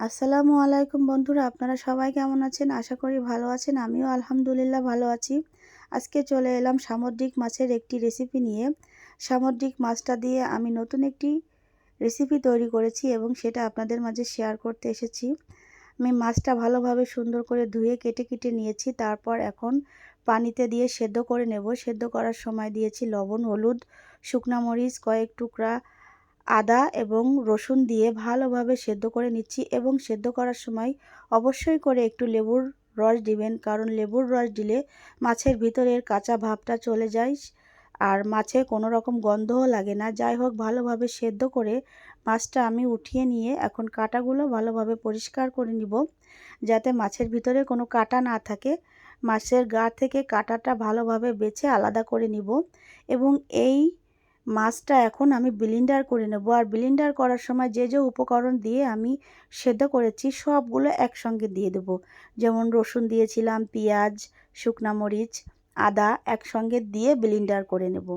আসসালামু আলাইকুম বন্ধুরা, আপনারা সবাই কেমন আছেন? আশা করি ভালো আছেন, আমিও আলহামদুলিল্লাহ ভালো আছি। আজকে চলে এলাম সামুদ্রিক মাছের একটি রেসিপি নিয়ে। সামুদ্রিক মাছটা দিয়ে আমি নতুন একটি রেসিপি তৈরি করেছি এবং সেটা আপনাদের মাঝে শেয়ার করতে এসেছি। আমি মাছটা ভালোভাবে সুন্দর করে ধুয়ে কেটে কেটে নিয়েছি, তারপর এখন পানিতে দিয়ে সেদ্ধ করে নেব। সেদ্ধ করার সময় দিয়েছি লবণ, হলুদ, শুকনা মরিচ, কয়েক টুকরা আদা এবং রসুন দিয়ে ভালোভাবে সেদ্ধ করে নিচ্ছি এবং সেদ্ধ করার সময় অবশ্যই করে একটু লেবুর রস দিবেন, কারণ লেবুর রস দিলে মাছের ভিতরের কাঁচা ভাবটা চলে যায় আর মাছে কোনো রকম গন্ধও লাগে না। যাই হোক, ভালোভাবে সেদ্ধ করে মাছটা আমি উঠিয়ে নিয়ে এখন কাটাগুলো ভালোভাবে পরিষ্কার করে নিব, যাতে মাছের ভিতরে কোনো কাটা না থাকে। মাছের গা থেকে কাটাটা ভালোভাবে বেছে আলাদা করে নিব এবং এই মাছটা এখন আমি ব্লিন্ডার করে নেব। আর ব্লিন্ডার করার সময় যে যে উপকরণ দিয়ে আমি সেদ্ধ করেছি, সবগুলো একসঙ্গে দিয়ে দেব। যেমন রসুন দিয়েছিলাম, পেঁয়াজ, শুকনা মরিচ, আদা একসঙ্গে দিয়ে ব্লিন্ডার করে নেব।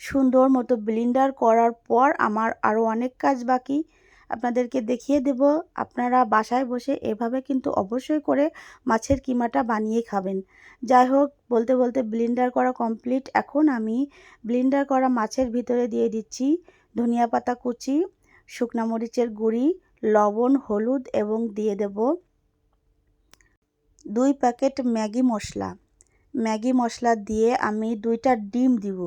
সুন্দর মতো ব্লিন্ডার করার পর আমার আরও অনেক কাজ বাকি। আপনাদেরকে দেখিয়ে দেব। আপনারা বাসায় বসে এভাবে কিন্তু অবশ্যই করে মাছের কিমাটা বানিয়ে খাবেন। যাই হোক, বলতে বলতে ব্লিন্ডার করা কমপ্লিট। এখন আমি ব্লিন্ডার করা মাছের ভিতরে দিয়ে দিচ্ছি ধনিয়া পাতা কুচি, শুকনা মরিচের গুঁড়ি, লবণ, হলুদ এবং দিয়ে দেব দুই প্যাকেট ম্যাগি মশলা। ম্যাগি মশলা দিয়ে আমি দুইটা ডিম দিব।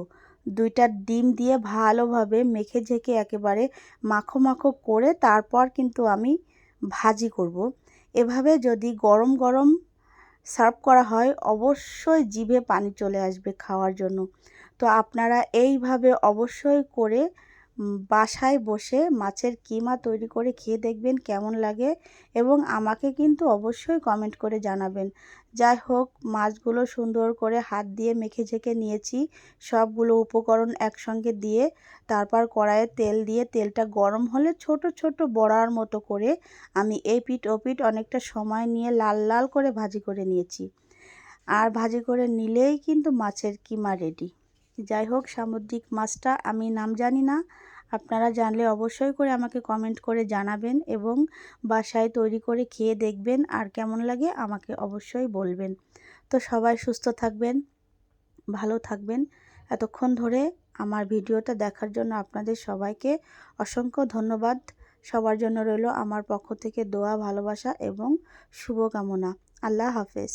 দুইটা ডিম দিয়ে ভালোভাবে মেখে ঝেঁকে একেবারে মাখো মাখো করে তারপর কিন্তু আমি ভাজি করব। এভাবে যদি গরম গরম সার্ভ করা হয়, অবশ্যই জিভে পানি চলে আসবে খাওয়ার জন্য তো আপনারা এইভাবে অবশ্যই করে বাসায় বসে মাছের কিমা তৈরি করে খেয়ে দেখবেন কেমন লাগে এবং আমাকে কিন্তু অবশ্যই কমেন্ট করে জানাবেন। যাই হোক, মাছগুলো সুন্দর করে হাত দিয়ে মেখে ঝেঁকে নিয়েছি। সবগুলো উপকরণ একসঙ্গে দিয়ে, তারপর কড়াইয়ে তেল দিয়ে, তেলটা গরম হলে ছোট ছোট বড়ার মতো করে আমি এই পিঠ ও পিঠ অনেকটা সময় নিয়ে লাল লাল করে ভাজি করে নিয়েছি। আর ভাজি করে নিলেই কিন্তু মাছের কিমা রেডি যাই হোক, সামুদ্রিক মাছটা আমি নাম জানি না। আপনারা জানলে অবশ্যই করে আমাকে কমেন্ট করে জানাবেন এবং বাসায় তৈরি করে খেয়ে দেখবেন আর কেমন লাগে আমাকে অবশ্যই বলবেন। তো সবাই সুস্থ থাকবেন, ভালো থাকবেন। এতক্ষণ ধরে আমার ভিডিওটা দেখার জন্য আপনাদের সবাইকে অসংখ্য ধন্যবাদ। সবার জন্য রইল আমার পক্ষ থেকে দোয়া, ভালোবাসা এবং শুভকামনা। আল্লাহ হাফেজ।